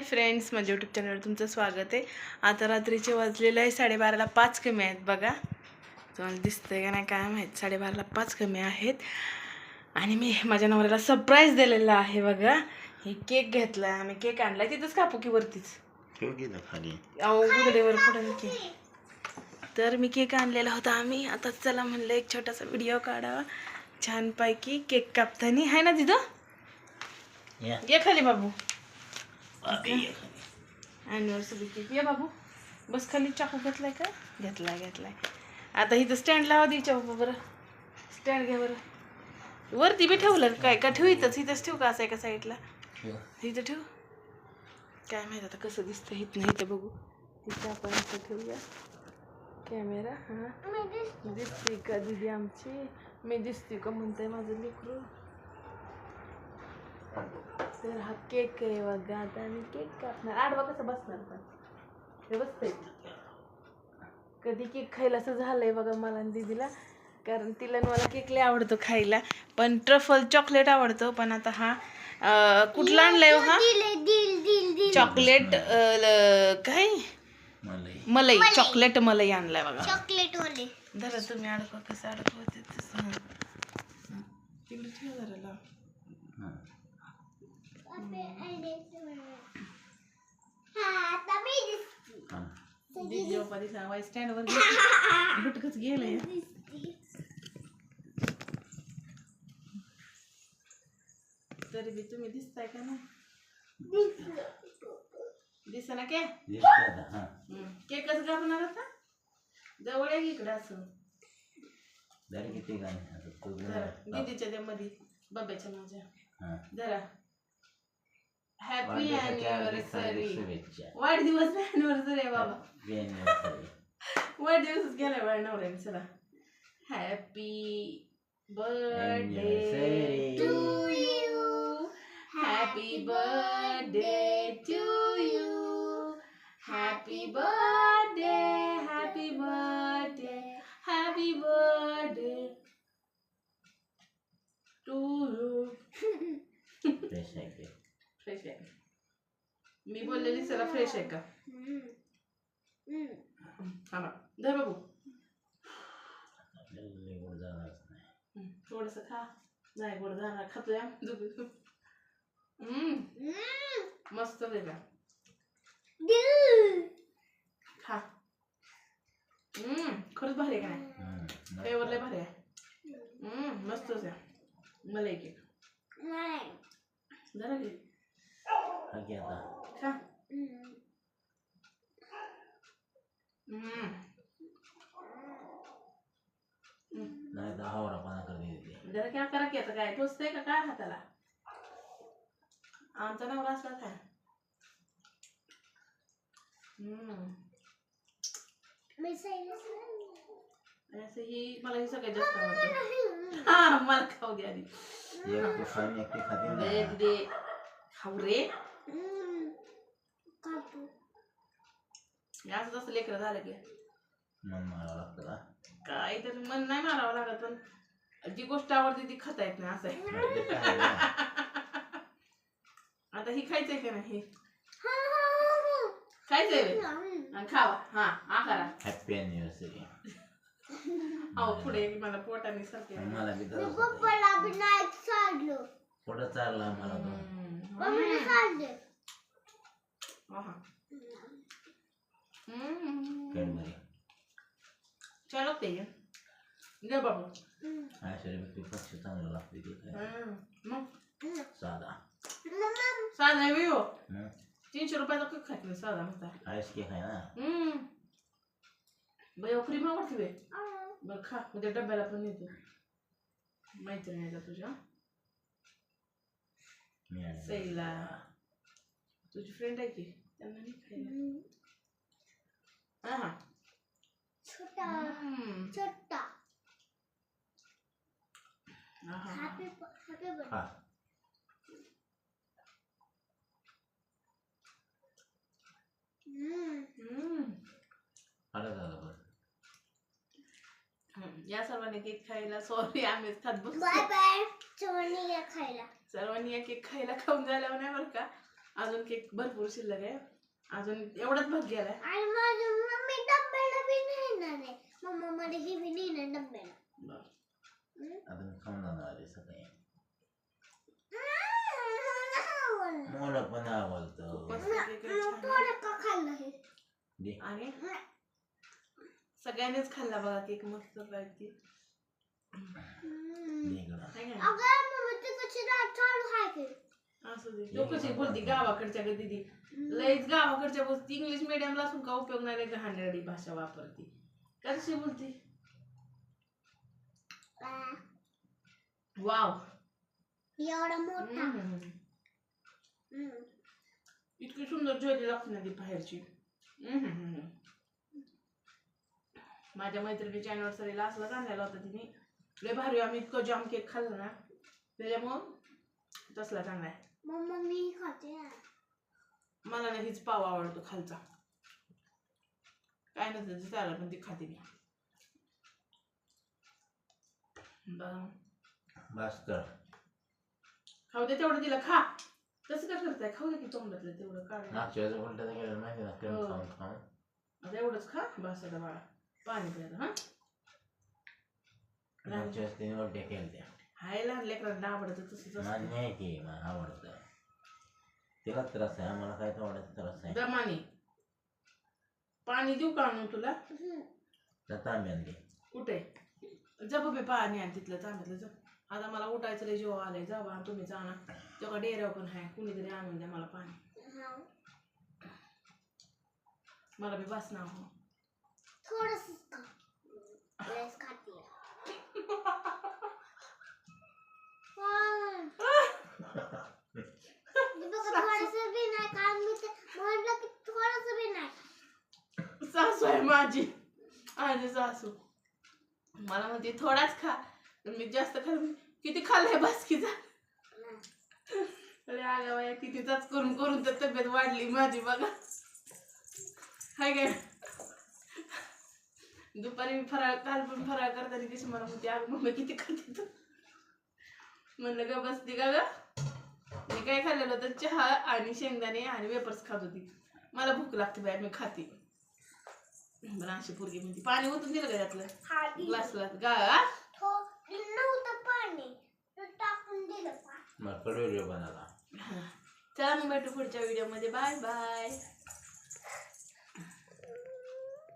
Hi friends माझ्या YouTube चॅनलवर तुमचं स्वागत आहे. आता रात्रीचे वाजलेलं आहे साडेबाराला पाच कमी आहेत बघा. तुम्हाला दिसतंय का नाही काय माहीत? साडेबाराला पाच कमी आहेत. आणि मी माझ्या नवऱ्याला सरप्राईज दिलेला आहे बघा. ही केक घेतला आम्ही केक आणलाय. तिथंच कापू की वरतीच? ठेव की ना खाली. अहो गुदडीवर पुढे तर मी केक आणलेला होता आम्ही. आता चला म्हणलं एक छोटासा व्हिडिओ काढावा. छानपैकी केक कापताना. आहे ना तिथं या. ये खाली बाबू. बाकी ये बाबू. बस खाली चाकू घेतलाय का? घेतलाय घेतलाय. आता इथं स्टँड लावा द्यायच्या बाबा बरं. स्टँड घ्या बरं. वरती बी ठेवलं काय? का ठेवू इथंच? इथंच ठेवू का असं एका साईडला. इथं ठेवू. काय माहीत आता कसं दिसतं इथं इथं बघू. इथं आपण इथं ठेवूया. कॅमेरा हां. दिसते का दिदी आमची? मी दिसते का म्हणते माझं लेकरू? तर हा केक आहे बघा आता मी केक कापणार. आडवा कसं बसणार पण. हे बसतंय कधी केक खायला असं झालंय बघा मला आणि दीदीला कारण तिला मला केक लय आवडतो खायला. पण ट्रफल चॉकलेट आवडतो पण आता हा अं, कुठला आणलाय हो हा? चॉकलेट अं, ल- काय? मलाई. मलाई. चॉकलेट मलाई आणलाय बघा. चॉकलेट वाले धरा तुम्ही अडकवा कसं अडकवते तसं. तिकडे ठेव जरा लाव. गुटकच गेलंय तरी बी तुम्ही दिसताय का नाही दिसा ना के? दिसतंय आता, हां. कापणार जवळ आहे इकडं असं? दीदीच्या त्या मध्ये बब्याच्या माझ्या. जरा. हॅपी अॅनिव्हर्सरी शुभेच्छा वाढदिवस अॅनिव्हर्सरी आहे बाबा Happy anniversary. वाढदिवसच गेलाय बाळ नवऱ्याने चला happy birthday. To you happy birthday to you happy birthday happy birthday happy birthday to you ते. फ्रेश आहे. मी बोललेली चला फ्रेश आहे का? हा धर नाही. थोडस खा. नाही गोड जाणार. खातोय. मस्त वेगळा. खा. हम्म खरंच भारी आहे का नाही? लय भारी आहे. हम्म मस्तच आहे. मला एक एक. जरा घे. की आता. खा नाही. जरा काय करा की आता काय टोचतंय का काय हाताला आमचा नवरा असला काय असं ही मला ही सगळ्यात जास्त आवडतं हा मला खाऊ दे आधी एक तू खा आणि एक ती खाते दे ना. दे खाऊ रे असं तसं लेकरं झालं की. मन मारावं लागतं का? काय तर मन नाही मारावं लागत पण जी गोष्ट आवडते ती खाता येत नाही असं आहे. नाही ते काय आहे? ना. आता ही खायचंय का नाही? हे खायचंय बे? आणि खावा. हा आकारा. Happy anniversary. अहो पुढे मला पोटाने सारखे. मला बी तसंच होतंय. पुढं चालला मला चलो दे बाबू पक्ष चांगलं लागते ते काय हम्म. मग साधा साधा आहे हं? तीनशे रुपयाचा केक खात नाही साधा ना हम्म बया आवडते बे बरं खा उद्या डब्याला पण येतो मैत्रिणीला तुझ्या मी आणि सईला तुझी फ्रेंड आहे की नाही हा हा छोटा. छोटा. Happy happy birthday. या सर्वांनी केक खायला सॉरी आम्हीच खात बसतो बाय बाय. चवणी या खायला. सर्वांनी एक केक खायला खाऊन झाल्यावर नाही बरं का? अजून केक भरपूर शिल्लक आहे. अजून एवढाच भाग गेलाय आणि माझी मम्मी डब्याला बी नेणार आहे. मम्मा मला हे बी नेणार डब्याला. अजून खाऊन जाणार आहे आवडलं. मला पण आवडतं. का खाल्लं हे? दे. आणि? सगळ्यांनीच खाल्ला बघा केक मस्त पैकी. हम्म. दे इकडं. हाय का नाही? अगं मम्मी ती कशी रात चालू आहे? की असू दे तो कशी बोलती गावाकडच्या ग दीदी लयच गावाकडच्या बोलती. इंग्लिश मिडियमला असून का उपयोग नाही रे घाणेरडी भाषा वापरती. कशी बोलती? वाव. एवढा मोठा. हम्म. हम्म. इतकी सुंदर ज्वेलरी लागते ना ती बाहेरची. हम्म. माझ्या मैत्रिणीच्या अॅनिव्हर्सरीला असलाच आणलेला होता तिने. लय भारी आम्ही इतकं जाम केक खाल्ला ना. त्याच्यामुळं तसलाच आणलाय मम्मा मी खाते ना. मला ना हीच पाव आवडतो खालचा. काय नसतं ते चालेल पण ती खाते मी. बघा. बस कर खाऊ दे तेवढं तिला खा. तसं काय करताय? खाऊ दे की तोंडातलं तेवढं काढ मागच्या वेळेस उलट्या तर केलं माहिती ना क्रीम हो. खाऊन खाऊन आता एवढंच खा. बस आता बाळा. पाणी प्यायला हा? मागच्या वेळेस तिने त्या हाय लहान लेकरांना आवडतं तसंच असतं. नाही की मला आवडतं. तिला त्रास आहे आम्हाला काय आवडत त्रास आहे. दमाने. पाणी देऊ का आणून तुला. तर तांब्यान दे. कुठे? जप बे पाणी आण तिथलं तांब्यातलं जप आता मला उठायचं लय जेव्हा आलंय जावा आणि तुम्ही जाणार तेव्हा डेऱ्यावर पण आहे कुणीतरी आणून द्या मला पाणी. हा. मला बी बस ना हो थोडंसंच खा लयच खाते पण हे बघा, थोडंसं बी नाही कारण मी ते म्हटलं की थोडंसं बी नाही आजी आहे माझी सासू. मला म्हणते थोडाच खा. मी जास्त खाल्लं म्हणजे, किती खाल्लंय बस अरे आल्या बाया कितीचाच करून करून तर तब्येत वाढली माझी बघा. हाय काय? दुपारी मी फराळ काल पण फराळ करताना कशी मला म्हणते अगं मम्मी किती खाते तू? म्हणलं ग बसती का ग? मी काय खाल्लेलं होतं चहा आणि शेंगदाणे आणि वेपर्स खात होती. मला भूक लागते बाय मी खाते. बरं अशी पोरगी म्हणते पाणी ओतून दिलं का त्यातलं? गा नव्हतं पाणी तर टाकून दिलं. पाणी मग कडू बनवला. चला मग भेटू पुढच्या व्हिडिओमध्ये. Bye bye.